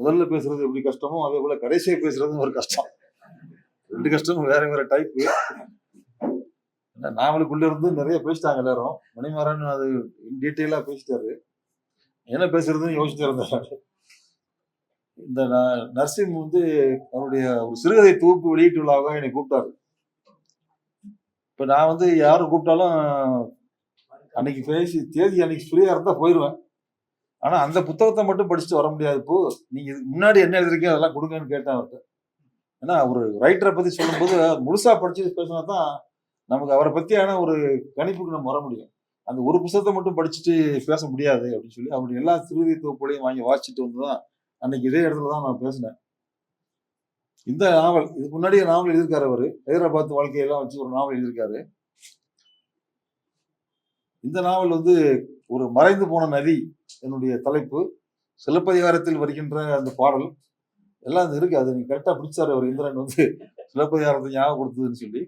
முதல்ல பேசுறது எப்படி கஷ்டமோ அதே போல கடைசியா பேசுறதும் ஒரு கஷ்டம். ரெண்டு கஷ்டமும் வேற வேற டைப்பு நாமளுக்குள்ள இருந்து நிறைய பேசிட்டாங்க எல்லாரும். மணிமாறன் அது டீட்டெயிலா பேசிட்டாரு. என்ன பேசுறதுன்னு யோசிச்சுட்டு இருந்தாரு இந்த ந- வந்து அவருடைய ஒரு சிறுகதை தொகுப்பு வெளியீட்டு விழாவாக என்னை கூப்பிட்டாரு. இப்ப நான் வந்து யாரும் கூப்பிட்டாலும் அன்னைக்கு பேசி தேதி அன்னைக்கு ஃப்ரீயா இருந்தா போயிடுவேன் ஆனா அந்த புத்தகத்தை மட்டும் படிச்சுட்டு வர முடியாது. இப்போ நீங்க இதுக்கு முன்னாடி என்ன எழுதிருக்கீங்க அதெல்லாம் கொடுங்கன்னு கேட்டேன் அவர்கிட்ட ஏன்னா ஒரு ரைட்டரை பத்தி சொல்லும்போது முழுசா படிச்சு பேசினா தான் நமக்கு அவரை பத்தியான ஒரு கணிப்புக்கு நம்ம வர முடியும். அந்த ஒரு புத்தகத்தை மட்டும் படிச்சுட்டு பேச முடியாது அப்படின்னு சொல்லி அவருடைய எல்லா சிறுகதை தொகுப்புகளையும் வாங்கி வாசிச்சுட்டு வந்து தான் அன்னைக்கு இதே இடத்துல தான் நான் பேசினேன். இந்த நாவல் இதுக்கு முன்னாடி நாவல் எழுதியிருக்காரு அவரு. ஹைதராபாத் வாழ்க்கையெல்லாம் வச்சு ஒரு நாவல் எழுதியிருக்காரு. இந்த நாவல் வந்து ஒரு மறைந்து போன நதி என்னுடைய தலைப்பு. சிலப்பதிகாரத்தில் வருகின்ற அந்த பாடல் எல்லாம் அது இருக்கு. அது நீங்கள் கரெக்டாக பிடிச்சாரு அவர். இந்திரன் வந்து சிலப்பதிகாரத்தை ஞாபகப்படுத்துதுன்னு சொல்லி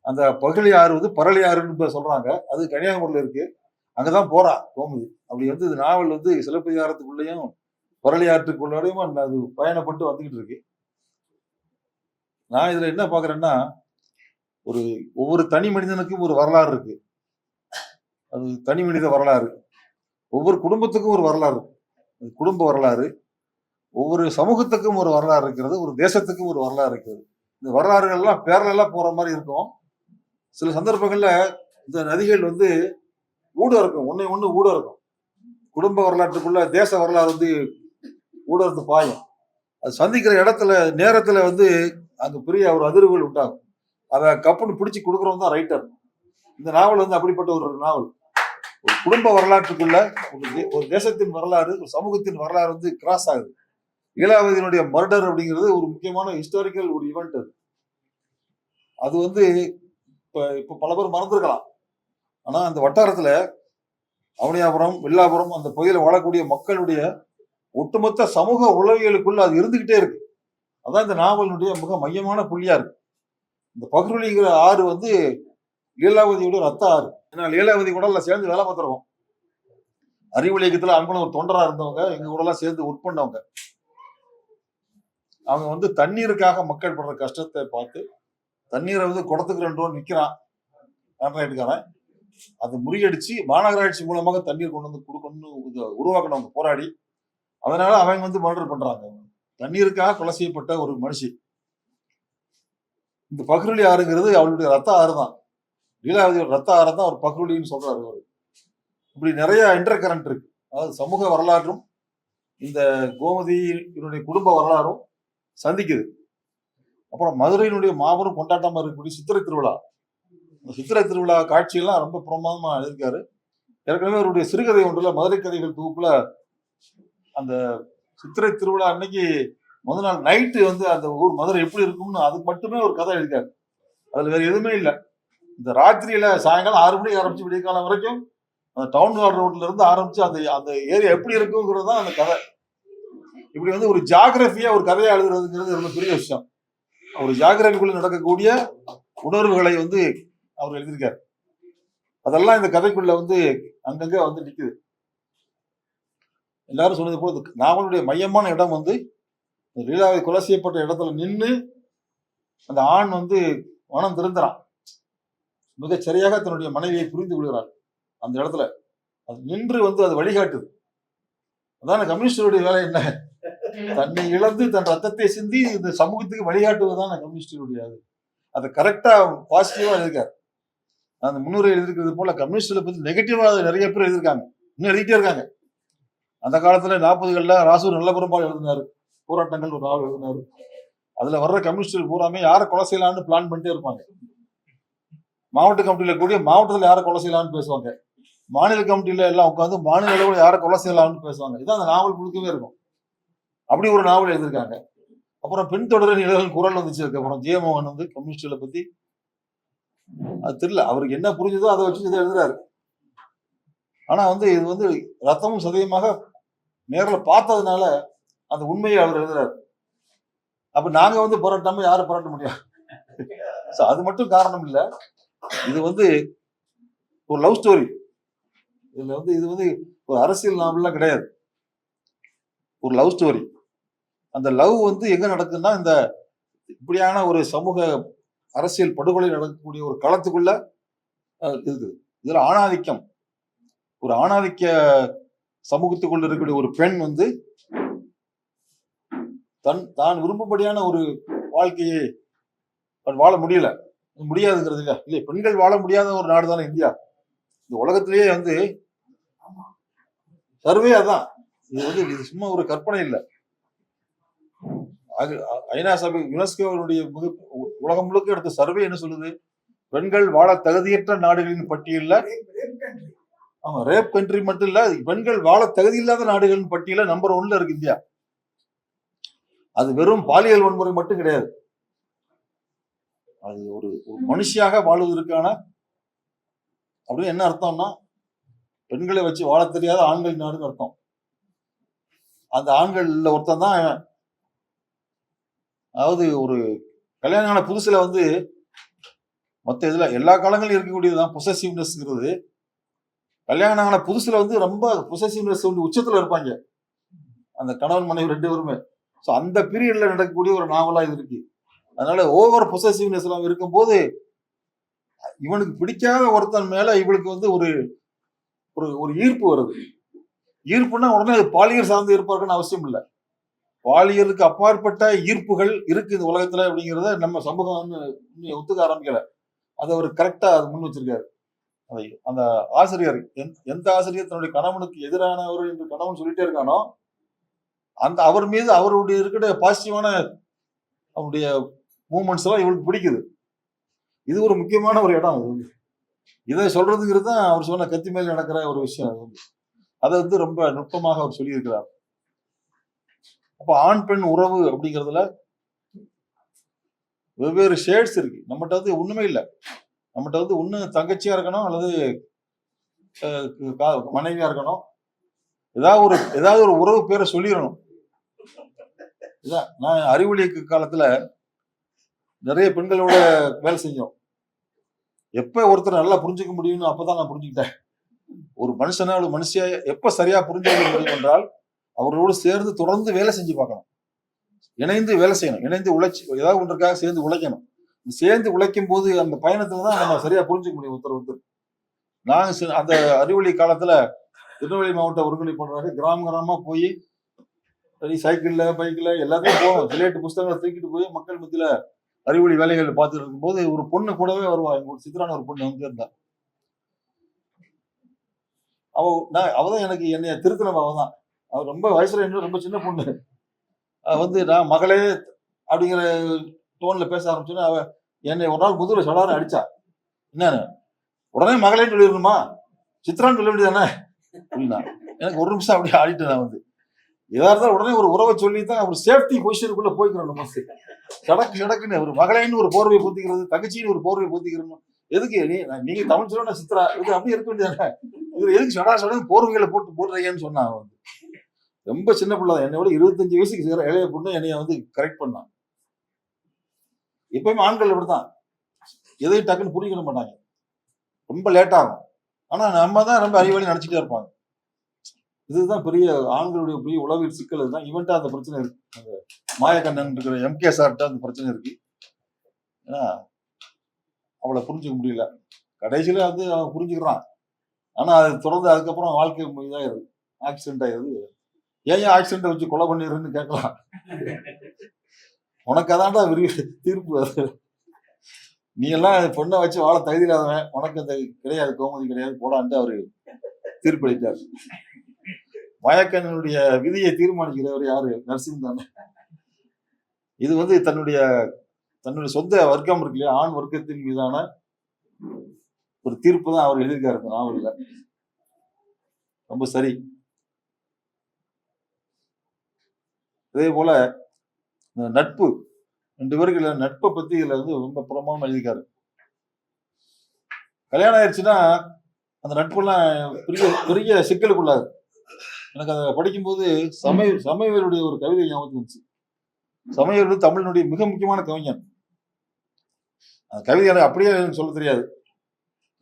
அந்த பகலி ஆறு வந்து பரளி ஆறுன்னு இப்ப சொல்றாங்க. அது கன்னியாகுமரியில இருக்கு. அங்கதான் போறா கோமதி. அப்படி வந்து இது நாவல் வந்து சிலப்பதிகாரத்துக்குள்ளேயும் பரளி ஆற்றுக்குள்ளேயும் அது பயணப்பட்டு வந்துகிட்டு இருக்கு. நான் இதுல என்ன பாக்குறேன்னா ஒரு ஒவ்வொரு தனி மனிதனுக்கும் ஒரு வரலாறு இருக்கு. அது தனி மனித வரலாறு. ஒவ்வொரு குடும்பத்துக்கும் ஒரு வரலாறு. குடும்ப வரலாறு. ஒவ்வொரு சமூகத்துக்கும் ஒரு வரலாறு இருக்கிறது. ஒரு தேசத்துக்கும் ஒரு வரலாறு இருக்கிறது. இந்த வரலாறுகள்லாம் பேரலாம் போற மாதிரி இருக்கும். சில சந்தர்ப்பங்கள்ல இந்த நதிகள் வந்து ஊட இருக்கும். ஒன்னே ஒண்ணு ஊட இருக்கும். குடும்ப வரலாற்றுக்குள்ள தேச வரலாறு வந்து ஊடகத்து பாயும். அது சந்திக்கிற இடத்துல நேரத்துல வந்து அந்த பெரிய ஒரு அதிர்வுகள் உண்டாகும். அதை கப்புன்னு பிடிச்சி கொடுக்குறவங்க தான் ரைட்டர் இந்த நாவல் வந்து அப்படிப்பட்ட ஒரு நாவல். ஒரு குடும்ப வரலாற்றுக்குள்ள ஒரு தே- ஒரு தேசத்தின் வரலாறு ஒரு சமூகத்தின் வரலாறு வந்து கிராஸ் ஆகுது. ஈழாவதியினுடைய மர்டர் அப்படிங்கிறது ஒரு முக்கியமான ஹிஸ்டாரிக்கல் ஒரு ஈவெண்ட் அது. அது வந்து இப்ப இப்ப பல பேர் மறந்துருக்கலாம். ஆனா அந்த வட்டாரத்துல அவனியாபுரம் வில்லாபுரம் அந்த பகுதியில் வாழக்கூடிய மக்களுடைய ஒட்டுமொத்த சமூக உளவியலுக்குள்ள அது இருந்துகிட்டே இருக்கு. அதான் இந்த நாவலினுடைய மிக மையமான புள்ளியா இருக்கு. இந்த பகிர்வழிங்கிற ஆறு வந்து லீலாவதியோட ரத்த ஆறு. ஏன்னா லீலாவதி உடல்ல சேர்ந்து வேலை பார்த்துருவோம் அறிவு இயக்கத்துல அங்கன ஒரு தொண்டரா இருந்தவங்க எங்க கூட எல்லாம் சேர்ந்து ஒர்க் பண்ணவங்க. அவங்க வந்து தண்ணீருக்காக மக்கள் படுற கஷ்டத்தை பார்த்து தண்ணீரை வந்து குடத்துக்கு ரெண்டு ரூபா விற்கிறான் கான்ட்ராக்டுக்காரன் அதை முறியடிச்சு மாநகராட்சி மூலமாக தண்ணீர் கொண்டு வந்து கொடுக்கணும்னு இது உருவாக்கணும் போராடி அதனால அவங்க வந்து மர்டர் பண்றாங்க. தண்ணீருக்காக கொலை செய்யப்பட்ட ஒரு மனுஷி. இந்த பக்ருளி ஆறுங்கிறது அவளுடைய ரத்த ஆறு தான் லீலாவதியோட ரத்த ஆரம் தான் ஒரு பகுடின்னு சொல்றாரு அவர் இப்படி நிறைய இன்டர் கரண்ட் இருக்கு. அதாவது சமூக வரலாற்றும் இந்த கோமதியினுடைய குடும்ப வரலாறும் சந்திக்குது. அப்புறம் மதுரையினுடைய மாபெரும் கொண்டாட்டமா இருக்கக்கூடிய சித்திரை திருவிழா. இந்த சித்திரை திருவிழா காட்சியெல்லாம் ரொம்ப பிரமாதமா எழுதியிருக்காரு. ஏற்கனவே அவருடைய சிறுகதை ஒன்றில் மதுரை கதைகள் தொகுப்புல அந்த சித்திரை திருவிழா அன்னைக்கு முதல் நாள் நைட்டு வந்து அந்த ஊர் மதுரை எப்படி இருக்கும்னு அது மட்டுமே ஒரு கதை எழுதியிருக்காரு. அதுல வேற எதுவுமே இல்லை. இந்த ராத்திரியில சாயங்காலம் ஆறு மணிக்கு ஆரம்பிச்சு விடிய காலம் வரைக்கும் அந்த டவுன் ஹால் ரோட்ல இருந்து ஆரம்பிச்சு அந்த அந்த ஏரியா எப்படி இருக்குங்கிறது தான் அந்த கதை. இப்படி வந்து ஒரு ஜாகிரபியா ஒரு கதையை எழுதுறதுங்கிறது ரொம்ப பெரிய விஷயம். ஒரு ஜாகிரபிக்குள்ள நடக்கக்கூடிய உணர்வுகளை வந்து அவர் எழுதியிருக்கார். அதெல்லாம் இந்த கதைக்குள்ள வந்து அங்கங்க வந்து நிற்குது எல்லாரும் சொன்னது போல நாவலுடைய மையமான இடம் வந்து லீலாவை கொலை செய்யப்பட்ட இடத்துல நின்று அந்த ஆண் வந்து மனம் திருந்துறான். மிகச் சரியாக தன்னுடைய மனைவியை புரிந்து கொள்கிறார் அந்த இடத்துல அது நின்று வந்து அது வழிகாட்டுது. அதான கம்யூனிஸ்டருடைய வேலை என்ன? தன்னை இழந்து தன் ரத்தத்தை சிந்தி இந்த சமூகத்துக்கு வழிகாட்டுவதுதான் கம்யூனிஸ்டருடைய அது. அதை கரெக்டா பாசிட்டிவா எழுதிருக்காரு அந்த முன்னுரை எழுதிருக்கிறது போல கம்யூனிஸ்ட்ல பத்தி நெகட்டிவா நிறைய பேர் எழுதியிருக்காங்க. இன்னும் எழுதிட்டே இருக்காங்க. அந்த காலத்துல நாற்பதுகள்ல ராசூர் நல்ல பெரும்பால் எழுதினாரு. போராட்டங்கள் ஒரு நாள் எழுதினாரு. அதுல வர்ற கம்யூனிஸ்டர்கள் பூராமே யாரை கொலை செய்யலாம்னு பிளான் பண்ணிட்டே இருப்பாங்க. மாவட்ட கமிட்டியில் கூடிய மாவட்டத்தில் யாரை கொலை செய்யலாம்னு பேசுவாங்க. மாநில கமிட்டியில எல்லாம் உட்காந்து மாநில அளவில் யாரை கொலை செய்யலாம்னு பேசுவாங்க. இதான் அந்த நாவல் முழுக்கவே இருக்கும். அப்படி ஒரு நாவல் எழுதியிருக்காங்க. அப்புறம் பின் தொடரின் இளைஞர்கள் குரல் வந்துச்சு அதுக்கப்புறம் ஜெயமோகன் வந்து கம்யூனிஸ்டுகளை பத்தி. அது தெரியல. அவருக்கு என்ன புரிஞ்சதோ அதை வச்சு இதை எழுதுறாரு. ஆனா வந்து இது வந்து ரத்தமும் சதயமாக நேரில் பார்த்ததுனால அந்த உண்மையை அவர் எழுதுறாரு. அப்ப நாங்க வந்து போராட்டாம யாரும் போராட்ட முடியாது. அது மட்டும் காரணம் இல்லை. இது வந்து ஒரு லவ் ஸ்டோரி இதுல வந்து இது வந்து ஒரு அரசியல் நாவல்லாம் கிடையாது. ஒரு லவ் ஸ்டோரி அந்த லவ் வந்து எங்க நடக்குதுன்னா இந்த இப்படியான ஒரு சமூக அரசியல் படுகொலை நடக்கக்கூடிய ஒரு களத்துக்குள்ள இருக்குது. இதுல ஆணாதிக்கம். ஒரு ஆணாதிக்க சமூகத்துக்குள்ள இருக்கக்கூடிய ஒரு பெண் வந்து தன் தான் விரும்பப்படியான ஒரு வாழ்க்கையை வாழ முடியல. முடியாதுங்கிறது இல்ல பெண்கள் வாழ முடியாத ஒரு நாடு தானே இந்தியா. இந்த உலகத்திலேயே வந்து சர்வே அதான். இது வந்து இது சும்மா ஒரு கற்பனை இல்லை. ஐநா சபை யுனெஸ்கோவினுடைய மிக உலகம் முழுக்க எடுத்த சர்வே என்ன சொல்லுது? பெண்கள் வாழ தகுதியற்ற நாடுகளின் பட்டியல்ல. ஆமா ரேப் கண்ட்ரி மட்டும் இல்ல பெண்கள் வாழ தகுதியில்லாத நாடுகளின் பட்டியல நம்பர் ஒன்ல இருக்கு இந்தியா. அது வெறும் பாலியல் வன்முறை மட்டும் கிடையாது. அது ஒரு ஒரு மனுஷியாக வாழ்வதற்கான அப்படின்னு என்ன அர்த்தம்னா பெண்களை வச்சு வாழ தெரியாத ஆண்கள் நாடுன்னு அர்த்தம். அந்த ஆண்கள்ல ஒருத்தன் தான். அதாவது ஒரு கல்யாணம் ஆன புதுசுல வந்து மத்த இதுல எல்லா காலங்களிலும் இருக்கக்கூடியதுதான் பொசசிவ்னஸ்ங்கிறது கல்யாணம் ஆன புதுசுல வந்து ரொம்ப பொசசிவ்னஸ் வந்து உச்சத்துல இருப்பாங்க. அந்த கணவன் மனைவி ரெண்டு பேருமே. ஸோ அந்த பீரியட்ல நடக்கக்கூடிய ஒரு நாவலா இது இருக்கு. அதனால ஓவர் பொசசிவ்னஸ் எல்லாம் இருக்கும்போது இவனுக்கு பிடிக்காத ஒருத்தன் மேல இவளுக்கு வந்து ஒரு ஒரு ஒரு ஈர்ப்பு வருது. ஈர்ப்புன்னா உடனே அது பாலியல் சார்ந்து இருப்பாருன்னு அவசியம் இல்லை. பாலியலுக்கு அப்பாற்பட்ட ஈர்ப்புகள் இருக்கு இந்த உலகத்துல அப்படிங்கிறத நம்ம சமூகம் வந்து ஒத்துக்க ஆரம்பிக்கல. அதை அவர் கரெக்டா அது முன் வச்சிருக்காரு. அதை அந்த ஆசிரியர் எந்த- எந்த ஆசிரியர் தன்னுடைய கணவனுக்கு எதிரானவர் என்று கணவன் சொல்லிட்டே இருக்கானோ அந்த அவர் மீது அவருடைய இருக்கிற பாசிட்டிவான அவருடைய மூமெண்ட்ஸ் எல்லாம் இவளுக்கு பிடிக்குது. இது ஒரு முக்கியமான ஒரு இடம். இது இதை சொல்றதுங்கிறது தான் அவர் சொன்ன கத்தி மேல் நடக்கிற ஒரு விஷயம். அது வந்து. அதை வந்து ரொம்ப நுட்பமாக அவர் சொல்லியிருக்கிறார். அப்ப ஆண் பெண் உறவு அப்படிங்கிறதுல வெவ்வேறு ஷேட்ஸ் இருக்கு. நம்மகிட்ட வந்து ஒண்ணுமே இல்லை. நம்மகிட்ட வந்து ஒன்று தங்கச்சியா இருக்கணும் அல்லது கா- மனைவியா இருக்கணும். ஏதாவது ஒரு ஏதாவது ஒரு உறவு பேரை சொல்லிடணும். இதான் நான் அறிவொழிக்கு காலத்துல நிறைய பெண்களோட வேலை செஞ்சோம். எப்ப ஒருத்தர் நல்லா புரிஞ்சுக்க முடியும்னு அப்பதான் நான் புரிஞ்சுக்கிட்டேன். ஒரு மனுஷனை ஒரு மனுஷியா எப்ப சரியா புரிஞ்சுக்க முடியும் என்றால் அவர்களோடு சேர்ந்து தொடர்ந்து வேலை செஞ்சு பார்க்கணும். இணைந்து வேலை செய்யணும். இணைந்து உழைச்சி ஏதாவது ஒன்றுக்காக சேர்ந்து உழைக்கணும். சேர்ந்து உழைக்கும் போது அந்த பயணத்துல தான் நம்ம சரியா புரிஞ்சுக்க முடியும் ஒருத்தர் ஒருத்தர். நாங்க அந்த அறிவொளி காலத்துல திருநெல்வேலி மாவட்ட ஒருங்கிணைப்பாளராக கிராம கிராமமா போய் சைக்கிள்ல பைக்ல எல்லாத்தையும் போவோம் விளையாட்டு புஸ்தகங்களை தூக்கிட்டு போய் மக்கள் மத்தியில அறிவொளி வேலைகள் பார்த்துட்டு இருக்கும்போது ஒரு பொண்ணு கூடவே வருவா. எங்க ஒரு சித்ரான ஒரு பொண்ணு வந்து இருந்தா. அவ நான் அவதான் எனக்கு என்னைய திருத்தினவ அவதான். அவ ரொம்ப வயசுல இன்னும் ரொம்ப சின்ன பொண்ணு. அவ வந்து நான் மகளே அப்படிங்கிற டோன்ல பேச ஆரம்பிச்சோன்னா அவ என்னை ஒரு நாள் முதுகுல சொல்லாரு அடிச்சா. என்னன்னு? உடனே மகளேன்னு சொல்லிடணுமா? சித்ரான்னு சொல்ல வேண்டியதானே? அப்படின்னா. எனக்கு ஒரு நிமிஷம் அப்படியே ஆடிட்டு நான் வந்து. எதா இருந்தால் உடனே ஒரு உறவை சொல்லி தான் ஒரு சேஃப்டி பொசிஷனுக்குள்ள போய்க்கிறோம் நம்ம. சடக்கு சடக்குன்னு ஒரு மகளைன்னு ஒரு போர்வை பூத்திக்கிறது தங்கச்சின்னு ஒரு போர்வை பூத்திக்கிறோம்? எதுக்கு? நீ நீங்க தமிழ் சொல்ல நான் சித்ரா. இது அப்படி இருக்க வேண்டியதானே இது எதுக்கு சடா சடங்கு போர்வைகளை போட்டு போடுறீங்கன்னு சொன்னான் வந்து. ரொம்ப சின்ன பிள்ளை தான். என்னை விட இருபத்தஞ்சு வயசுக்கு சேர இளைய பொண்ணு என்னைய வந்து கரெக்ட் பண்ணான் எப்பயுமே ஆண்கள் அப்படிதான் எதையும் டக்குன்னு புரிஞ்சுக்க மாட்டாங்க. ரொம்ப லேட் ஆகும். ஆனா நம்ம தான் ரொம்ப அறிவாளி நினைச்சிட்டே இருப்பாங்க. இதுதான் பெரிய ஆண்களுடைய பெரிய உளவியல் சிக்கல். இதுதான் இவன்ட்ட அந்த பிரச்சனை இருக்கு. அந்த மாயக்கண்ணன் இருக்கிற எம்கே சார்கிட்ட அந்த பிரச்சனை இருக்கு. ஏன்னா அவளை புரிஞ்சுக்க முடியல. கடைசியில வந்து அவன் புரிஞ்சுக்கிறான். ஆனா அது தொடர்ந்து அதுக்கப்புறம் வாழ்க்கை இதாயிருது ஆக்சிடென்ட் ஆயிருது ஏன் ஏன் ஆக்சிடென்ட் வச்சு கொலை பண்ணிடுறேன்னு கேட்கலாம். உனக்கு அதான்டா விரி தீர்ப்பு அது. நீ எல்லாம் பொண்ணை வச்சு வாழ தகுதி இல்லாதவன். உனக்கு அந்த கிடையாது கோமதி கிடையாது போடான்ட்டு அவரு தீர்ப்பளித்தார். மயக்கனுடைய விதியை தீர்மானிக்கிறவர் யாரு? நரசிங் தானே. இது வந்து தன்னுடைய தன்னுடைய சொந்த வர்க்கம் இருக்கு இல்லையா? ஆண் வர்க்கத்தின் மீதான ஒரு தீர்ப்பு தான் அவர் எழுதியிருக்காரு இந்த நாவலில். ரொம்ப சரி. அதே போல இந்த நட்பு ரெண்டு பேருக்கு நட்பை பத்தி இதுல வந்து ரொம்ப புறமாவும் எழுதியிருக்காரு. கல்யாணம் ஆயிடுச்சுன்னா அந்த நட்பெல்லாம் பெரிய பெரிய சிக்கலுக்குள்ளாது எனக்கு அதை படிக்கும்போது சமய சமயவருடைய ஒரு கவிதை ஞாபகத்துக்கு வந்துச்சு. சமயவர் வந்து தமிழினுடைய மிக முக்கியமான கவிஞன். அந்த கவிதை எனக்கு அப்படியே எனக்கு சொல்ல தெரியாது.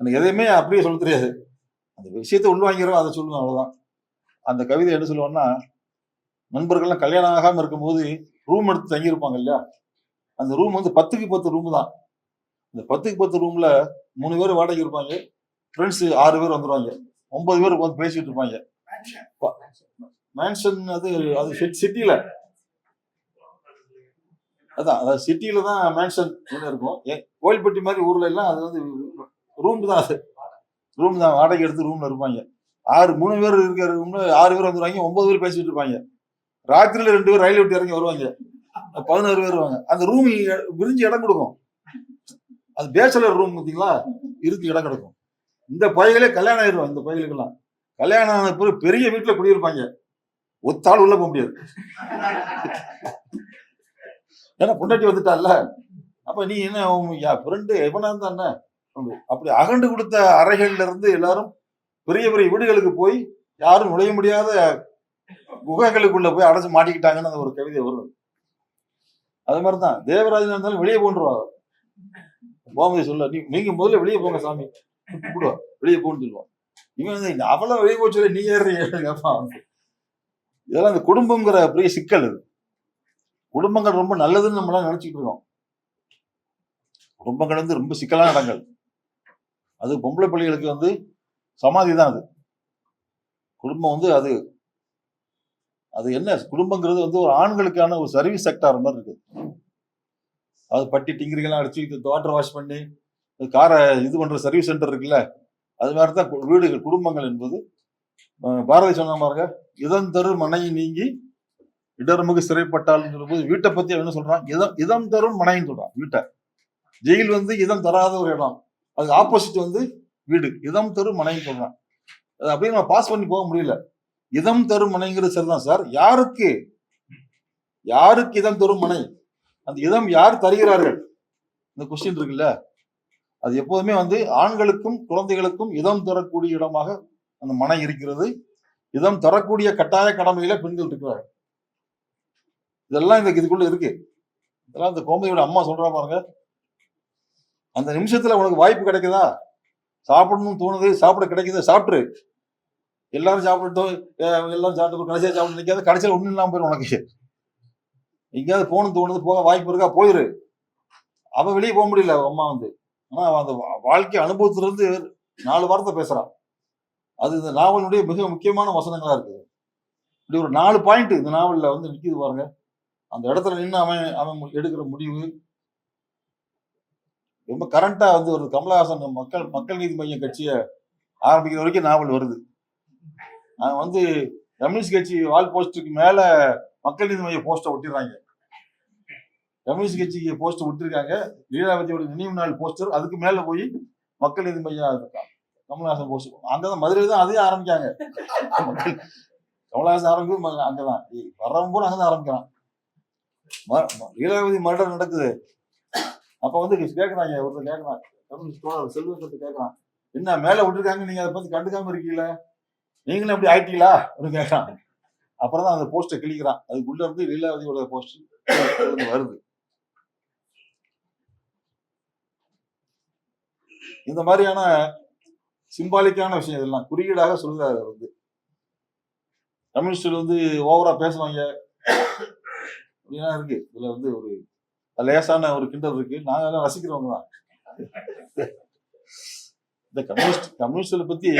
எனக்கு எதையுமே அப்படியே சொல்ல தெரியாது. அந்த விஷயத்தை உள்வாங்கிறோம் அதை சொல்லுவேன் அவ்வளவுதான். அந்த கவிதை என்ன சொல்லுவேன்னா நண்பர்கள்லாம் கல்யாணம் ஆகாம இருக்கும்போது ரூம் எடுத்து தங்கியிருப்பாங்க இல்லையா? அந்த ரூம் வந்து பத்துக்கு பத்து ரூம் தான். இந்த பத்துக்கு பத்து ரூம்ல மூணு பேர் வாடகை இருப்பாங்க. ஃப்ரெண்ட்ஸ் ஆறு பேர் வந்துருவாங்க. ஒன்பது பேர் உட்காந்து பேசிட்டு இருப்பாங்க. மேன்ஷன் அது அது சிட்டில அதான் அதாவது சிட்டியில தான் மேன்ஷன் இருக்கும். ஏ- கோயில்பட்டி மாதிரி ஊர்ல எல்லாம் அது வந்து ரூம் தான் அது. ரூம் தான் வாடகை எடுத்து ரூம்ல இருப்பாங்க. ஆறு மூணு பேர் இருக்கிற ரூம்ல ஆறு பேர் வந்துருவாங்க ஒன்பது பேர் பேசிட்டு இருப்பாங்க. ராத்திரியில ரெண்டு பேர் ரயில் விட்டு இறங்கி வருவாங்க. பதினோரு பேர் வருவாங்க. அந்த ரூம் விரிஞ்சு இடம் கொடுக்கும். அது பேச்சலர் ரூம் பார்த்தீங்களா? இருக்கு இடம் கிடக்கும். இந்த பையகளே கல்யாணம் ஆயிடுவாங்க இந்த பையலுக்கெல்லாம். கல்யாணம் ஆன பிறகு பெரிய வீட்டுல குடியிருப்பாங்க. ஒத்தாள் உள்ள போக முடியாது. ஏன்னா பொண்டாட்டி வந்துட்டால அப்ப நீ என்ன ஃப்ரெண்டு எவனா இருந்தா அப்படி- அகண்டு கொடுத்த அறைகள்ல இருந்து எல்லாரும் பெரிய பெரிய வீடுகளுக்கு போய் யாரும் நுழைய முடியாத குகைகளுக்குள்ள போய் அடைச்சு மாட்டிக்கிட்டாங்கன்னு அந்த ஒரு கவிதை வரும். அது மாதிரிதான். தேவராஜன் இருந்தாலும் வெளியே போன்றுவா? கோமதி சொல்ல நீ நீங்க முதல்ல வெளியே போங்க சாமி. கூப்பிடுவா. வெளியே போன்னு சொல்லுவான் இவன் வந்து அவ்வளவு போச்சு நீ ஏறுறீங்க இதெல்லாம் இந்த குடும்பங்கிற பெரிய சிக்கல் அது. குடும்பங்கள் ரொம்ப நல்லதுன்னு நம்மளாம் நினைச்சிட்டு இருக்கோம். குடும்பங்கள் வந்து ரொம்ப சிக்கலான இடங்கள். அது பொம்பளை பிள்ளைகளுக்கு வந்து சமாதி தான் அது. குடும்பம் வந்து அது அது என்ன? குடும்பங்கிறது வந்து ஒரு ஆண்களுக்கான ஒரு சர்வீஸ் செக்டார் மாதிரி இருக்கு. அது பட்டி டிங்கிரிகள்லாம் அடிச்சு வாட்டர் வாஷ் பண்ணி காரை இது பண்ற சர்வீஸ் சென்டர் இருக்குல்ல? அது மாதிரி தான் வீடுகள் குடும்பங்கள் என்பது. பாரதி சொன்ன பாருங்க இதம் தரும் மனை நீங்கி இடர்முக சிறைப்பட்டால் போது வீட்டை பத்தி என்ன சொல்றான்? இதம் இதம் தரும் மனைன்னு சொல்றான் வீட்டை. ஜெயில் வந்து இதம் தராத ஒரு இடம். அது ஆப்போசிட் வந்து வீடு. இதம் தரும் மனைன்னு சொல்றான். அது அப்படியே நம்ம பாஸ் பண்ணி போக முடியல. இதம் தரும் மனைங்கிறது சரிதான் சார். யாருக்கு? யாருக்கு இதம் தரும் மனை? அந்த இதம் யார் தருகிறார்கள்? இந்த கொஸ்டின் இருக்குல்ல. அது எப்போதுமே வந்து ஆண்களுக்கும் குழந்தைகளுக்கும் இதம் தரக்கூடிய இடமாக அந்த மனம் இருக்கிறது. இதம் தரக்கூடிய கட்டாய கடமையில பெண்கள் இருக்கிறார்கள். இதெல்லாம் இந்த இதுக்குள்ள இருக்கு. இதெல்லாம் இந்த கோமதியோட அம்மா சொல்றா பாருங்க. அந்த நிமிஷத்துல உனக்கு வாய்ப்பு கிடைக்குதா? சாப்பிடணும்னு தோணுது சாப்பிட கிடைக்குது சாப்பிட்ரு எல்லாரும் சாப்பிட்டோம் எல்லாரும் சாப்பிட்டு கடைசியா சாப்பிட்டு நிற்காது கடைசியில் ஒண்ணும் இல்லாம போயிடும் உனக்கு. எங்கேயாவது போகணும்னு தோணுது போக வாய்ப்பு இருக்கா போயிரு. அவ வெளியே போக முடியல அம்மா வந்து. ஆனா அந்த வா- வாழ்க்கை அனுபவத்திலிருந்து நாலு வார்த்தை பேசுறான். அது இந்த நாவலுடைய மிக முக்கியமான வசனங்களா இருக்குது இப்படி ஒரு நாலு பாயிண்ட் இந்த நாவலில் வந்து நிற்கிது பாருங்க. அந்த இடத்துல நின்று அவன் அவன் எடுக்கிற முடிவு. ரொம்ப கரண்டா வந்து ஒரு கமலஹாசன் மக்கள் மக்கள் நீதி மையம் கட்சியை ஆரம்பிக்கிற வரைக்கும் நாவல் வருது. அவன் வந்து கம்யூனிஸ்ட் கட்சி வால் போஸ்டுக்கு மேல மக்கள் நீதி மைய போஸ்டை ஒட்டிடுறாங்க. கம்யூனிஸ்ட் கட்சிக்கு போஸ்டர் விட்டுருக்காங்க. லீலாவதியோட நினைவு நாள் போஸ்டர் அதுக்கு மேல போய் மக்கள் இது மையம் இருக்கான் கமல்ஹாசன் போஸ்டர் அந்த மதுரையில் தான் அதையும் ஆரம்பிக்காங்க கமல்ஹாசன் ஆரம்பிக்கும் அங்கதான். வர்றவங்க அங்கே தான் அங்கதான் ஆரம்பிக்கிறான். ம- லீலாவதி மர்டர் நடக்குது. அப்ப வந்து கேட்கறாங்க ஒருத்தர் கேட்கறான் கம்யூனிஸ்ட் செல்வத்தை கேட்கறான் என்ன மேல விட்டுருக்காங்க நீங்க அதை பத்தி கண்டுக்காம இருக்கீங்களா? நீங்களும் எப்படி ஆயிட்டீங்களா? அப்படின்னு கேட்கறான் அப்புறம் தான் அந்த போஸ்டர் கிழிக்கிறான். அதுக்குள்ள இருந்து லீலாவதியோட போஸ்டர் வருது. இந்த மாதிரியான சிம்பாலிக்கான விஷயம் இதெல்லாம் குறியீடாக சொல்லுறாரு அவர் வந்து. கம்யூனிஸ்டில் வந்து ஓவரா பேசுவாங்க. அப்படின்னா இருக்கு. இதுல வந்து ஒரு லேசான ஒரு கிண்டல் இருக்கு. நாங்க எல்லாம் ரசிக்கிறவங்க தான். இந்த கம்யூனிஸ்ட் கம்யூனிஸ்டை பத்தி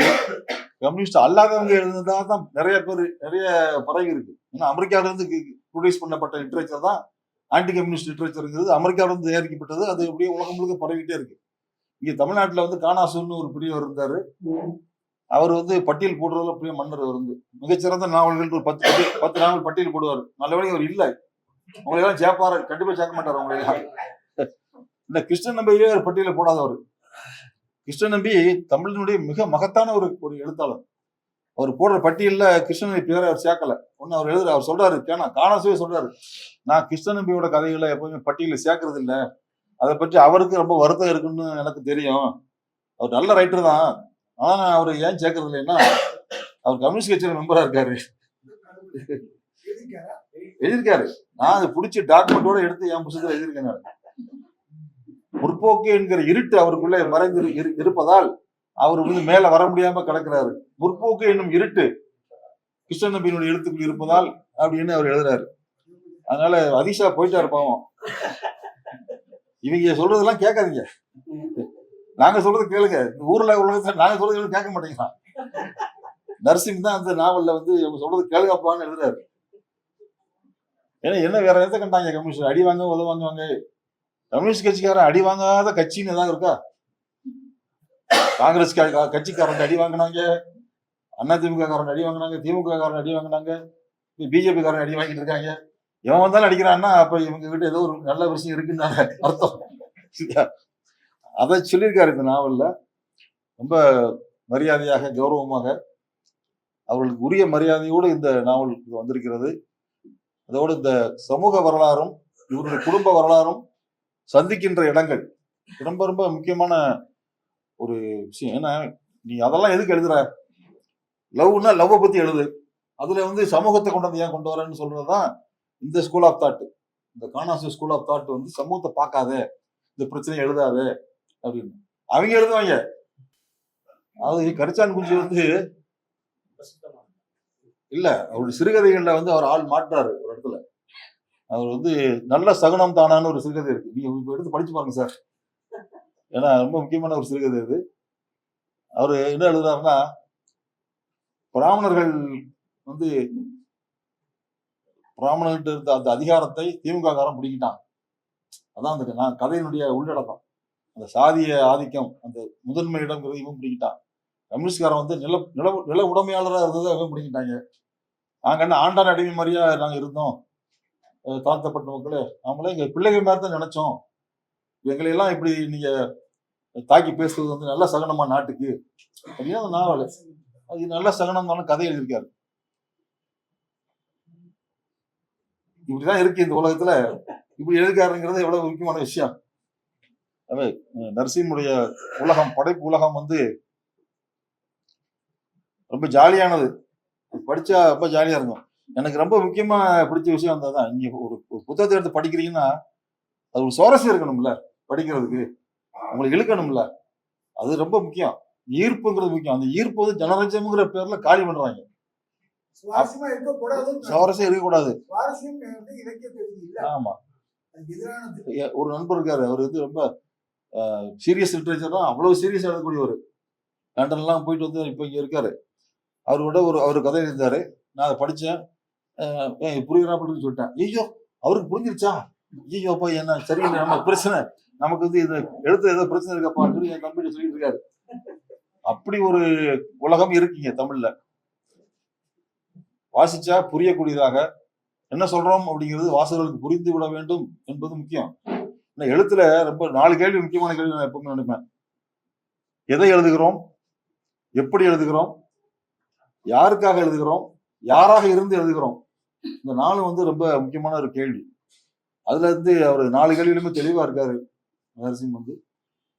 கம்யூனிஸ்ட் அல்லாதவங்க எழுதுனதா தான் நிறைய பேர் நிறைய பரவி இருக்கு. ஏன்னா அமெரிக்காவில இருந்து ப்ரொடியூஸ் பண்ணப்பட்ட லிட்ரேச்சர் தான். ஆன்டி கம்யூனிஸ்ட் லிட்ரேச்சருங்கிறது அமெரிக்காவில இருந்து தயாரிக்கப்பட்டது. அது அப்படியே உலகம் முழுக்க பரவிட்டே இருக்கு. இங்க தமிழ்நாட்டுல வந்து காணாசுன்னு ஒரு பெரியவர் இருந்தாரு. அவர் வந்து பட்டியல் போடுறதுல பெரிய மன்னர் வந்து. மிகச்சிறந்த நாவல்கள் ஒரு பத்து பத்து நாவல் பட்டியல் போடுவார். நல்லபடியாக அவர் இல்லை. உங்களை எல்லாம் சேர்ப்பாரு. கண்டிப்பா சேர்க்க மாட்டார் உங்களை எல்லாம். இந்த கிருஷ்ணன் நம்பியே ஒரு பட்டியல போடாதவர் கிருஷ்ணன் நம்பி தமிழினுடைய மிக மகத்தான ஒரு ஒரு எழுத்தாளர். அவர் போடுற பட்டியல்ல கிருஷ்ணன் பேரை அவர் சேர்க்கல. ஒன்னு அவர் எழுதுற அவர் சொல்றாரு கேனா காணாசுவே சொல்றாரு. நான் கிருஷ்ணன் நம்பியோட கதைகளை எப்பவுமே பட்டியல சேர்க்கறது இல்ல. அதை பற்றி அவருக்கு ரொம்ப வருத்தம் இருக்குன்னு எனக்கு தெரியும். அவர் நல்ல ரைட்டர் தான். ஆனா அவர் ஏன் சேர்க்கறது இல்லைன்னா அவர் கம்யூனிஸ்ட் கட்சியில மெம்பரா இருக்காரு. எழுதியிருக்காரு. நான் அதை பிடிச்சி டாக்குமெண்டோட எடுத்து என் புத்தகத்தில் எழுதியிருக்கேன் நான். முற்போக்கு என்கிற இருட்டு அவருக்குள்ளே மறைந்து இரு- இருப்பதால் அவர் வந்து மேல வர முடியாம கிடக்கிறாரு. முற்போக்கு என்னும் இருட்டு கிருஷ்ண நம்பியினுடைய எழுத்துக்குள் இருப்பதால் அப்படின்னு அவர் எழுதுறாரு. அதனால அதிஷா போயிட்டா பாவம். இவங்க சொல்றதெல்லாம் கேட்காதீங்க. நாங்க சொல்றது கேளுங்க. இந்த ஊர்ல உலகத்துல நாங்க சொல்றது கேட்க மாட்டேங்கிறான் நர்சிங் தான் அந்த நாவல்ல வந்து இவங்க சொல்றது கேளுங்கப்பான்னு எழுதுறாரு. ஏன்னா என்ன வேற எதை கண்டாங்க கம்யூனிஸ்ட்? அடி வாங்க உதவ வாங்குவாங்க. கம்யூனிஸ்ட் கட்சிக்காரன் அடி வாங்காத கட்சின்னு ஏதாவது இருக்கா? காங்கிரஸ் கட்சிக்காரன் அடி வாங்கினாங்க. அண்ணா திமுக காரன் அடி வாங்கினாங்க. திமுக காரன் அடி வாங்கினாங்க. பிஜேபி காரன் அடி வாங்கிட்டு இருக்காங்க. இவன் வந்தாலும் அடிக்கிறான்னா அப்ப இவங்க கிட்ட ஏதோ ஒரு நல்ல விஷயம் இருக்குன்னு அர்த்தம். அதை சொல்லியிருக்காரு இந்த நாவல்ல. ரொம்ப மரியாதையாக கௌரவமாக. அவர்களுக்கு உரிய மரியாதையோடு இந்த நாவல் வந்திருக்கிறது. அதோடு இந்த சமூக வரலாறும் இவருடைய குடும்ப வரலாறும் சந்திக்கின்ற இடங்கள். ரொம்ப ரொம்ப முக்கியமான ஒரு விஷயம். ஏன்னா நீ அதெல்லாம் எதுக்கு எழுதுற? லவ்னா லவ்வை பத்தி எழுது. அதுல வந்து சமூகத்தை கொண்டு வந்து ஏன் கொண்டு வரேன்னு சொல்றதுதான் இந்த ஸ்கூல் ஆஃப் தாட் இந்த கானாசு ஸ்கூல் ஆஃப் தாட் வந்து சமூகத்தை பார்க்காத இந்த பிரச்சனையை எழுதாத அப்படின்னு. அவங்க எழுதுவாங்க. அதாவது கரிச்சான் குஞ்சு வந்து இல்ல அவருடைய சிறுகதைகள்ல வந்து அவர் ஆள் மாற்றாரு ஒரு இடத்துல. அவர் வந்து நல்ல சகுனம் தானான்னு ஒரு சிறுகதை இருக்கு. நீங்க இப்ப எடுத்து படிச்சு பாருங்க சார். ஏன்னா ரொம்ப முக்கியமான ஒரு சிறுகதை இது. அவர் என்ன எழுதுறாருன்னா பிராமணர்கள் வந்து பிராமணர்கிட்ட இருந்த அந்த அதிகாரத்தை திமுக காரம் பிடிக்கிட்டான். அதான் அந்த நான் கதையினுடைய உள்ளடக்கம். அந்த சாதிய ஆதிக்கம் அந்த முதன்மை இடம்ங்கிறது இவன் பிடிக்கிட்டான். கம்யூனிஸ்ட்காரன் வந்து நில நில நில உடைமையாளராக இருந்ததை இவன் பிடிக்கிட்டாங்க. நாங்கள் என்ன ஆண்டான் அடிமை மாதிரியா நாங்கள் இருந்தோம். தாழ்த்தப்பட்ட மக்களே நாமளே எங்கள் பிள்ளைகள் மாதிரி தான் நினச்சோம். எங்களை எல்லாம் இப்படி நீங்கள் தாக்கி பேசுறது வந்து நல்ல சகனமா நாட்டுக்கு. அப்படின்னா அந்த நாவல் அது நல்ல சகனம் தானே கதை எழுதியிருக்காரு. இப்படிதான் இருக்கு இந்த உலகத்துல. இப்படி எழுதுக்காருங்கிறது எவ்வளவு முக்கியமான விஷயம். அதே நரசிம்முடைய உலகம் படைப்பு உலகம் வந்து ரொம்ப ஜாலியானது. படிச்சா ரொம்ப ஜாலியா இருக்கும். எனக்கு ரொம்ப முக்கியமா பிடிச்ச விஷயம் அந்த தான் நீங்க ஒரு ஒரு புத்தகத்தை எடுத்து படிக்கிறீங்கன்னா அது ஒரு சுவாரஸ்யம் இருக்கணும்ல படிக்கிறதுக்கு. உங்களுக்கு இழுக்கணும்ல. அது ரொம்ப முக்கியம். ஈர்ப்புங்கிறது முக்கியம். அந்த ஈர்ப்பு வந்து ஜனரஞ்சம்ங்கிற பேர்ல காலி பண்றாங்க. சுவாரஸ்யமா இருக்கக்கூடாது சுவாரஸ்யம் இருக்கக்கூடாது. சுவாரஸ்யம் இல்ல. ஆமா. ஒரு நண்பர் இருக்காரு. அவர் வந்து ரொம்ப சீரியஸ் லிட்ரேச்சர் தான். அவ்வளவு சீரியஸ் எழுதக்கூடியவர் லண்டன்லாம் போயிட்டு வந்து இப்போ இங்க இருக்காரு. அவரோட ஒரு அவர் கதை எழுந்தாரு நான் அதை ஏன் புரியுறாப்புன்னு சொல்லிட்டேன். ஐயோ அவருக்கு புரிஞ்சிருச்சா? ஐயோ அப்பா என்ன சரியில்லை. நம்ம பிரச்சனை. நமக்கு வந்து இது எழுத்து ஏதோ பிரச்சனை இருக்காப்பான்னு சொல்லி என் தம்பிட்டு சொல்லிட்டு இருக்காரு. அப்படி ஒரு உலகம் இருக்குங்க தமிழ்ல. வாசிச்சா புரியக்கூடியதாக. என்ன சொல்றோம் அப்படிங்கிறது வாசகர்களுக்கு புரிந்து விட வேண்டும் என்பது முக்கியம். ஏன்னா எழுத்துல ரொம்ப நாலு கேள்வி முக்கியமான கேள்வி நான் எப்பவுமே நினைப்பேன். எதை எழுதுகிறோம்? எப்படி எழுதுகிறோம்? யாருக்காக எழுதுகிறோம்? யாராக இருந்து எழுதுகிறோம்? இந்த நாலு வந்து ரொம்ப முக்கியமான ஒரு கேள்வி. அதுல இருந்து அவர் நாலு கேள்வியிலுமே தெளிவா இருக்காரு நரசிங் வந்து.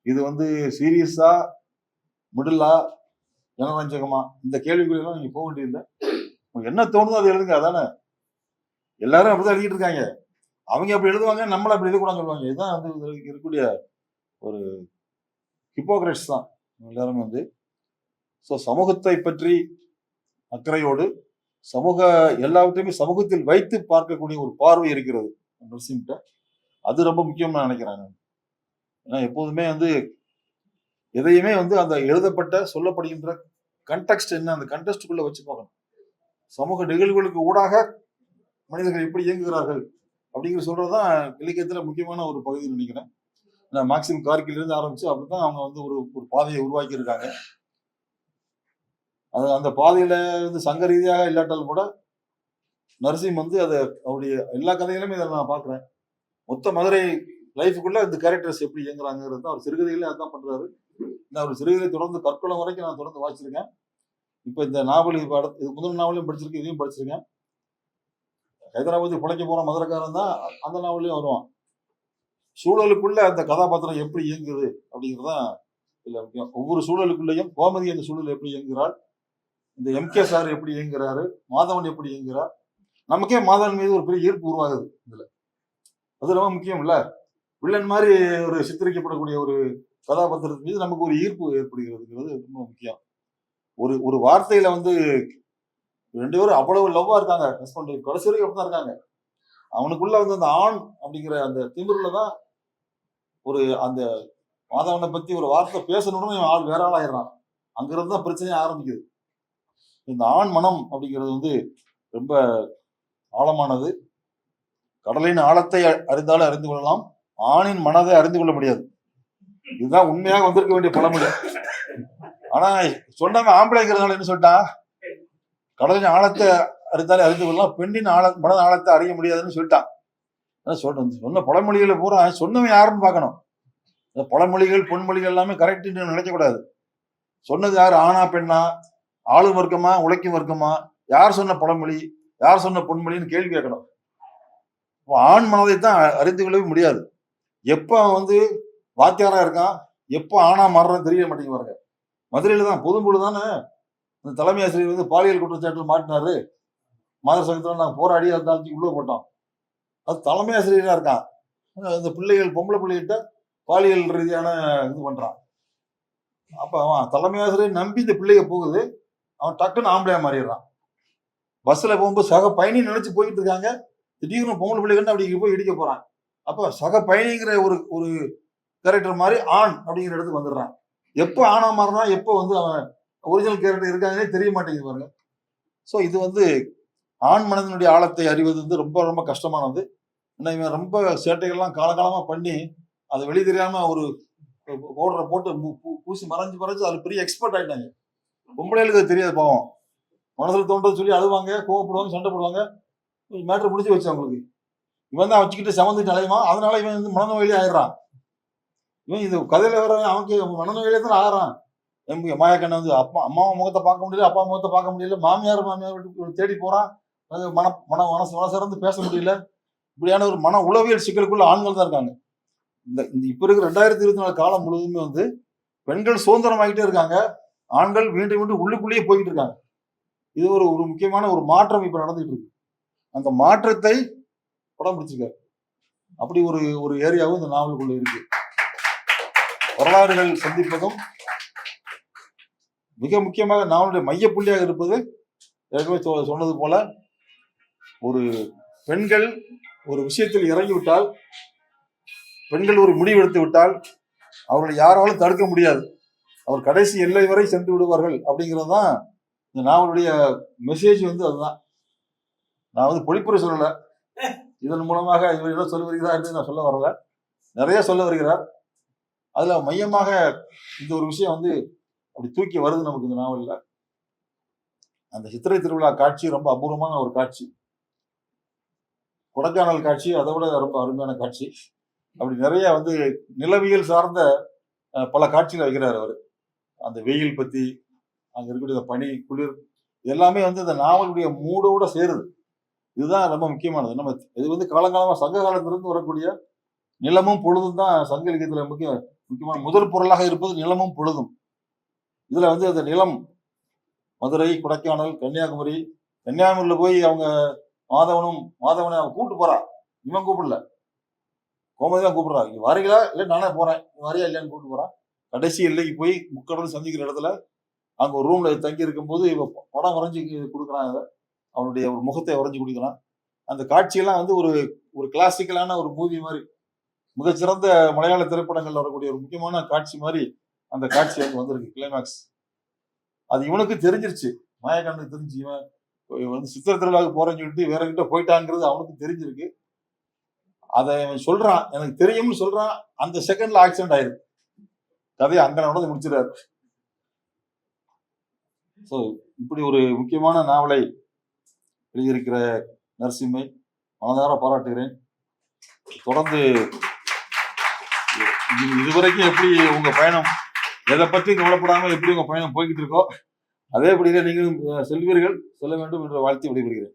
இது வந்து சீரியஸா மிடில்லா ஜனரஞ்சகமா இந்த கேள்விக்குள்ளெல்லாம் நீங்க போக வேண்டியதில்லை. உங்களுக்கு என்ன தோணுதோ அதை எழுதுங்க அதானே? எல்லாரும் அப்படிதான் எழுதிட்டு இருக்காங்க. அவங்க அப்படி எழுதுவாங்க நம்மள அப்படி எழுதக்கூடாதுன்னு சொல்லுவாங்க. இதுதான் வந்து இருக்கக்கூடிய ஒரு ஹிப்போக்ரட்ஸ் தான் எல்லாரும் வந்து. ஸோ சமூகத்தை பற்றி அக்கறையோடு சமூக எல்லாவற்றையுமே சமூகத்தில் வைத்து பார்க்கக்கூடிய ஒரு பார்வை இருக்கிறது. நரசிங்கிட்ட அது ரொம்ப முக்கியம்னு நினைக்கிறாங்க நினைக்கிறேன் நான். ஏன்னா எப்போதுமே வந்து எதையுமே வந்து அந்த எழுதப்பட்ட சொல்லப்படுகின்ற கண்டெக்ஸ்ட் என்ன அந்த கண்டெக்ஸ்டுக்குள்ள வச்சு பார்க்கணும். சமூக நிகழ்வுகளுக்கு ஊடாக மனிதர்கள் எப்படி இயங்குகிறார்கள் அப்படிங்கிற சொல்றதுதான் இலக்கியத்துல முக்கியமான ஒரு பகுதி நினைக்கிறேன். நான் கார்கில் இருந்து ஆரம்பிச்சு அப்படித்தான் அவங்க வந்து ஒரு ஒரு பாதையை உருவாக்கி இருக்காங்க அது அந்த பாதையில வந்து சங்க ரீதியாக இல்லாட்டாலும் கூட நரசிம் வந்து அதை அவருடைய எல்லா கதைகளுமே இதை நான் பார்க்குறேன். மொத்த மதுரை லைஃபுக்குள்ள இந்த கேரக்டர்ஸ் எப்படி இயங்குறாங்கிறது தான் அவர் சிறுகதைகளே அதான் பண்றாரு. நான் அவர் சிறுகதை தொடர்ந்து கற்கொலம் வரைக்கும் நான் தொடர்ந்து வாசிச்சிருக்கேன். இப்போ இந்த நாவல் இது படத்து இது முதல் நாவலையும் படிச்சிருக்கேன் இதையும் படிச்சிருக்கேன். ஹைதராபாத் பிழைக்க போகிற மதுரக்காரன் தான் அந்த நாவலையும் வருவான். சூழலுக்குள்ள அந்த கதாபாத்திரம் எப்படி இயங்குது அப்படிங்கிறதான் இல்லை முக்கியம் ஒவ்வொரு சூழலுக்குள்ளேயும் கோமதி அந்த சூழல் எப்படி இயங்குகிறாள்? இந்த எம்கே சார் எப்படி இயங்குறாரு? மாதவன் எப்படி இயங்குறார் நமக்கே மாதவன் மீது ஒரு பெரிய ஈர்ப்பு உருவாகுது இதுல. அது ரொம்ப முக்கியம் இல்ல? வில்லன் மாதிரி ஒரு சித்தரிக்கப்படக்கூடிய ஒரு கதாபாத்திரத்தின் மீது நமக்கு ஒரு ஈர்ப்பு ஏற்படுகிறதுங்கிறது ரொம்ப முக்கியம். ஒரு ஒரு வார்த்தையில வந்து ரெண்டு பேரும் அவ்வளவு லவ்வா இருக்காங்க. ஹஸ்பண்ட் கடைசி வரைக்கும் அப்படிதான் இருக்காங்க. அவனுக்குள்ள வந்து அந்த ஆண் அப்படிங்கிற அந்த திமிருல தான் ஒரு அந்த மாதவனை பத்தி ஒரு வார்த்தை பேசணும்னு இவன் ஆள் வேற ஆள் ஆயிடுறான் அங்கிருந்து தான் பிரச்சனையே ஆரம்பிக்குது. இந்த ஆண் மனம் அப்படிங்கிறது வந்து ரொம்ப ஆழமானது. கடலின் ஆழத்தை அறிந்தாலும் அறிந்து கொள்ளலாம். ஆணின் மனதை அறிந்து கொள்ள முடியாது. இதுதான் உண்மையாக வந்திருக்க வேண்டிய பழமொழி. ஆனா சொன்னவன் ஆம்பளைங்கிறதுனால என்ன சொல்லிட்டான் கடலின் ஆழத்தை அறிந்தாலே அறிந்து கொள்ளலாம். பெண்ணின் ஆழ மன ஆழத்தை அறிய முடியாதுன்னு சொல்லிட்டான் சொல்றேன் சொன்ன பழமொழிகளை பூரா சொன்னவன் யாருன்னு பார்க்கணும். இந்த பழமொழிகள் பொன்மொழிகள் எல்லாமே கரெக்ட்னு நினைக்கக்கூடாது சொன்னது யார்? ஆணா பெண்ணா? ஆளும் வர்க்கமா? உழைக்கும் வர்க்கமா? யார் சொன்ன பழமொழி? யார் சொன்ன பொன்மொழின்னு கேள்வி கேட்கணும். ஆண் மனதை தான் அறிந்து கொள்ளவே முடியாது. எப்போ வந்து வாத்தியாரா இருக்கான்? எப்போ ஆணா மாறுறது தெரிய மாட்டேங்குது பாருங்க. மதுரையில் தான் பொதும்புழு தானே? இந்த தலைமை ஆசிரியர் வந்து பாலியல் குற்றச்சாட்டில் மாட்டினாரு. மாதர் சங்கத்தில் நாங்கள் போராடி அந்த ஆட்சி உள்ளே போட்டோம் அது தலைமை ஆசிரியராக இருக்கான். இந்த பிள்ளைகள் பொம்பளை பிள்ளைகிட்ட பாலியல் ரீதியான இது பண்ணுறான் அப்போ அவன் தலைமை ஆசிரியர் நம்பி இந்த பிள்ளைய போகுது. அவன் டக்குன்னு ஆம்பளையாக மாறிடுறான். பஸ்ஸில் போகும்போது சக பயணி நினச்சி போயிட்டு இருக்காங்க. திடீர்னு பொம்பளை பிள்ளைகள் அப்படி போய் இடிக்க போகிறான் அப்போ சக பயணிங்கிற ஒரு ஒரு கேரக்டர் மாதிரி ஆண் அப்படிங்கிற இடத்துக்கு வந்துடுறான். எப்போ ஆனா மாறினா எப்போ வந்து அவன் ஒரிஜினல் கேரக்டர் இருக்காங்கன்னே தெரிய மாட்டேங்குது பாருங்க. ஸோ இது வந்து ஆண் மனதினுடைய ஆழத்தை அறிவது வந்து ரொம்ப ரொம்ப கஷ்டமானது. ஏன்னா இவன் ரொம்ப சேட்டைகள்லாம் காலகாலமாக பண்ணி அதை வெளி தெரியாம ஒரு ஓடுற போட்டு பூசி மறைஞ்சு மறைஞ்சு அது பெரிய எக்ஸ்பர்ட் ஆயிட்டாங்க. பொம்பளைகளுக்கு அது தெரியாது பாவம். மனசுல தோன்றது சொல்லி அழுவாங்க கோவப்படுவாங்க சண்டை போடுவாங்க. மேட்ரு முடிஞ்சு வச்சு அவங்களுக்கு. இவன் தான் வச்சுக்கிட்டு சமந்துட்டு அலையுமா அதனால இவன் வந்து மனநோயிலே ஆயிடுறான். இவன் இது கதையில வர அவனுக்கு மனநோயிலே தான் ஆகிறான் எம்பி மாயாக்கண்ணன் வந்து அப்பா அம்மாவை முகத்தை பார்க்க முடியல அப்பா முகத்தை பார்க்க முடியல மாமியார் மாமியார் வீட்டுக்கு தேடி போறான். அது மன மன மனசு மனசிறந்து பேச முடியல. இப்படியான ஒரு மன உளவியல் சிக்கலுக்குள்ள ஆண்கள் தான் இருக்காங்க. இந்த இந்த இப்போ இருக்கிற ரெண்டாயிரத்தி இருபத்தி நாலு காலம் முழுவதுமே வந்து பெண்கள் சுதந்திரமாகிட்டே இருக்காங்க. ஆண்கள் மீண்டும் மீண்டும் உள்ளுக்குள்ளேயே போய்கிட்டு இருக்காங்க. இது ஒரு ஒரு முக்கியமான ஒரு மாற்றம் இப்போ நடந்துகிட்டு இருக்கு. அந்த மாற்றத்தை படம் பிடிச்சிருக்காரு. அப்படி ஒரு ஒரு ஏரியாவும் இந்த நாவலுக்குள்ள இருக்கு. வரலாறுகள் சந்திப்பதும் மிக முக்கியமாக நாவலுடைய மையப்புள்ளியாக இருப்பது ஏற்கனவே சொ- சொன்னது போல ஒரு பெண்கள் ஒரு விஷயத்தில் இறங்கிவிட்டால் பெண்கள் ஒரு முடிவு எடுத்து விட்டால் அவர்களை யாராலும் தடுக்க முடியாது. அவர் கடைசி எல்லை வரை சென்று விடுவார்கள் அப்படிங்கிறது தான் இந்த நாவலுடைய மெசேஜ் வந்து அதுதான். நான் வந்து பொழிப்புரை சொல்லலை. இதன் மூலமாக இவர் என்ன சொல்ல வருகிறார் என்று நான் சொல்ல வரல. நிறைய சொல்ல வருகிறார். அதுல மையமாக இந்த ஒரு விஷயம் வந்து அப்படி தூக்கி வருது நமக்கு இந்த நாவலில். அந்த சித்திரை திருவிழா காட்சி ரொம்ப அபூர்வமான ஒரு காட்சி. கொடைக்கானல் காட்சி அதை விட ரொம்ப அருமையான காட்சி. அப்படி நிறைய வந்து நிலவியல் சார்ந்த பல காட்சிகள் வைக்கிறார் அவர். அந்த வெயில் பத்தி அங்க இருக்கக்கூடிய பனி குளிர் எல்லாமே வந்து இந்த நாவலுடைய மூடோட சேருது. இதுதான் ரொம்ப முக்கியமானது. நம்ம இது வந்து காலங்காலமா சங்க காலத்திலிருந்து வரக்கூடிய நிலமும் பொழுதும் தான் சங்க இலக்கியத்துல முக்கிய முக்கியமான முதல் பொருளாக இருப்பது நிலமும் பொழுதும். இதுல வந்து அந்த நிலம் மதுரை கொடைக்கானல் கன்னியாகுமரி கன்னியாகுமரியில் போய் அவங்க மாதவனும் மாதவனை அவன் கூப்பிட்டு போறா. இவன் கூப்பிடல. கோமதி தான் கூப்பிடுறா. இங்க வரீங்களா இல்லை நானே போறேன். வரையா இல்லையான்னு கூப்பிட்டு போறான் கடைசி எல்லைக்கு போய் முக்கடல் சந்திக்கிற இடத்துல அங்க ஒரு ரூம்ல தங்கி இருக்கும்போது இவ படம் வரைஞ்சி கொடுக்குறான் அவனுடைய ஒரு முகத்தை வரைஞ்சி கொடுக்குறான். அந்த காட்சியெல்லாம் வந்து ஒரு ஒரு கிளாசிக்கலான ஒரு மூவி மாதிரி. மிகச்சிறந்த மலையாள திரைப்படங்கள்ல வரக்கூடிய ஒரு முக்கியமான காட்சி மாதிரி அந்த காட்சி வந்து வந்திருக்கு கிளைமேக்ஸ் அது இவனுக்கு தெரிஞ்சிருச்சு. மாயக்கண்ணுக்கு தெரிஞ்சு இவன் இவன் வந்து சித்திர திருவிழாவுக்கு போறேன்னு சொல்லிட்டு வேற கிட்ட போயிட்டாங்கிறது அவனுக்கு தெரிஞ்சிருக்கு. அதை இவன் சொல்றான் எனக்கு தெரியும்னு சொல்றான் அந்த செகண்ட்ல ஆக்சிடென்ட் ஆயிருக்கு கதையை அங்க நடந்து முடிச்சிடாரு ஸோ இப்படி ஒரு முக்கியமான நாவலை எழுதியிருக்கிற நரசிம்மை மனதார பாராட்டுகிறேன். தொடர்ந்து இதுவரைக்கும் எப்படி உங்க பயணம் எதை பற்றி கவலைப்படாம எப்படி உங்க பயணம் போய்கிட்டு இருக்கோ அதே படியில நீங்களும் செல்வீர்கள் செல்ல வேண்டும் என்று வாழ்த்தி விடைபெறுகிறேன்.